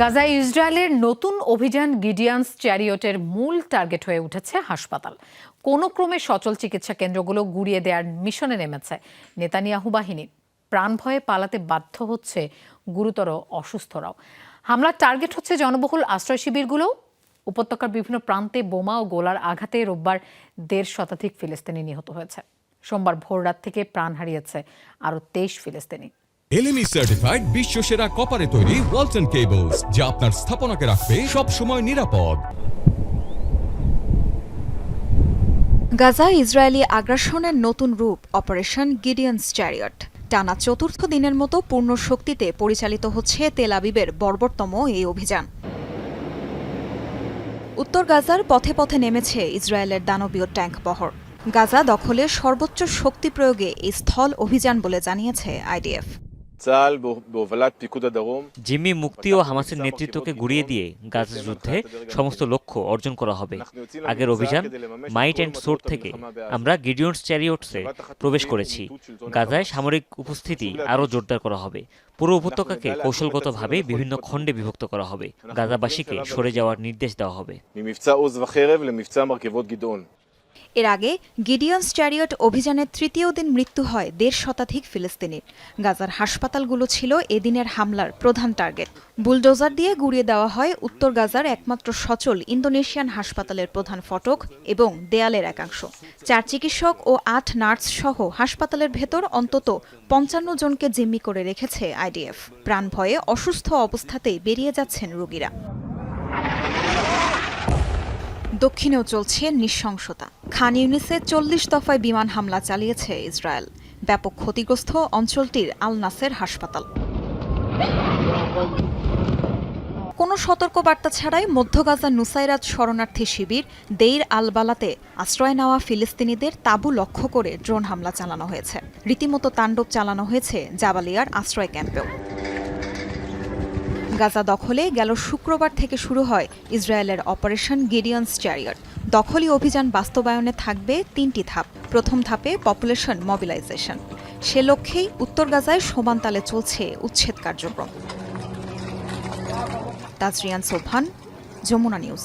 গাজায় ইসরায়েলের নতুন অভিযান গিডিয়ান্স চ্যারিয়টের মূল টার্গেট হয়ে উঠেছে হাসপাতাল। কোনো ক্রমে সচল চিকিৎসা কেন্দ্রগুলো গুড়িয়ে দেওয়ার মিশনে নেমেছে নেতানিয়াহু বাহিনী। প্রাণ ভয়ে পালাতে বাধ্য হচ্ছে গুরুতর অসুস্থরাও। হামলার টার্গেট হচ্ছে জনবহুল আশ্রয় শিবিরগুলোও উপত্যকার বিভিন্ন প্রান্তে বোমা ও গোলার আঘাতে রোববার দেড় শতাধিক ফিলিস্তিনি নিহত হয়েছে। সোমবার ভোররাত থেকে প্রাণ হারিয়েছে আরও তেইশ ফিলিস্তিনি। এলএমই সার্টিফাইড বিশ্ব সেরা কপারে তৈরি ওয়ালটন কেবলস যা আপনার স্থাপনাকে রাখবে সব সময় নিরাপদ। গাজা, ইসরায়েলি আগ্রাসনের নতুন রূপ, অপারেশন গিডিয়ান্স চ্যারিয়ট। টানা চতুর্থ দিনের মতো পূর্ণ শক্তিতে পরিচালিত হচ্ছে তেল আবিবের বর্বরতম এই অভিযান। উত্তর গাজার পথে পথে নেমেছে ইসরায়েলের দানবীয় ট্যাঙ্ক বহর। গাজা দখলে সর্বোচ্চ শক্তি প্রয়োগে এই স্থল অভিযান বলে জানিয়েছে আইডিএফ। জিম্মি মুক্তি ও হামাসের নেতৃত্বকে গুড়িয়ে দিয়ে গাজা যুদ্ধে সমস্ত লক্ষ্য অর্জন করা হবে আগের অভিযান মাইট অ্যান্ড সোট থেকে আমরা গিডিয়ন্স চ্যারিয়টসে প্রবেশ করেছি গাজায় সামরিক উপস্থিতি আরও জোরদার করা হবে পুরো উপত্যকাকে কৌশলগতভাবে বিভিন্ন খণ্ডে বিভক্ত করা হবে গাজাবাসীকে সরে যাওয়ার নির্দেশ দেওয়া হবে এর আগে গিডিয়ন চ্যারিয়ট অভিযানের তৃতীয় দিন মৃত্যু হয় দেড় শতাধিক ফিলিস্তিনির। গাজার হাসপাতালগুলো ছিল এদিনের হামলার প্রধান টার্গেট। বুলডোজার দিয়ে গুড়িয়ে দেওয়া হয় উত্তর গাজার একমাত্র সচল ইন্দোনেশিয়ান হাসপাতালের প্রধান ফটক এবং দেয়ালের একাংশ। চার চিকিৎসক ও আট নার্স সহ হাসপাতালের ভেতর অন্তত পঞ্চান্ন জনকে জিম্মি করে রেখেছে আইডিএফ। প্রাণ ভয়ে অসুস্থ অবস্থাতেই বেরিয়ে যাচ্ছেন রোগীরা। দক্ষিণেও চলছে নৃশংসতা। খান ইউনিসে চল্লিশ দফায় বিমান হামলা চালিয়েছে ইসরায়েল। ব্যাপক ক্ষতিগ্রস্ত অঞ্চলটির আল নাসের হাসপাতাল। কোনো সতর্কবার্তা ছাড়াই মধ্য গাজার নুসাইরাত শরণার্থী শিবির দেইর আল বালাতে আশ্রয় নেওয়া ফিলিস্তিনিদের তাঁবু লক্ষ্য করে ড্রোন হামলা চালানো হয়েছে। রীতিমতো তাণ্ডব চালানো হয়েছে জাবালিয়ার আশ্রয় ক্যাম্পেও। গাজা দখলে গেল শুক্রবার থেকে শুরু হয় ইসরায়েলের অপারেশন গিডিয়ন্স চ্যারিয়ার। দখলি অভিযান বাস্তবায়নে থাকবে তিনটি ধাপ। প্রথম ধাপে পপুলেশন মবিলাইজেশন সে লক্ষ্যেই উত্তর গাজায় সমান তালে চলছে উচ্ছেদ কার্যক্রম। তাজরিয়ান সোভান যমুনা নিউজ।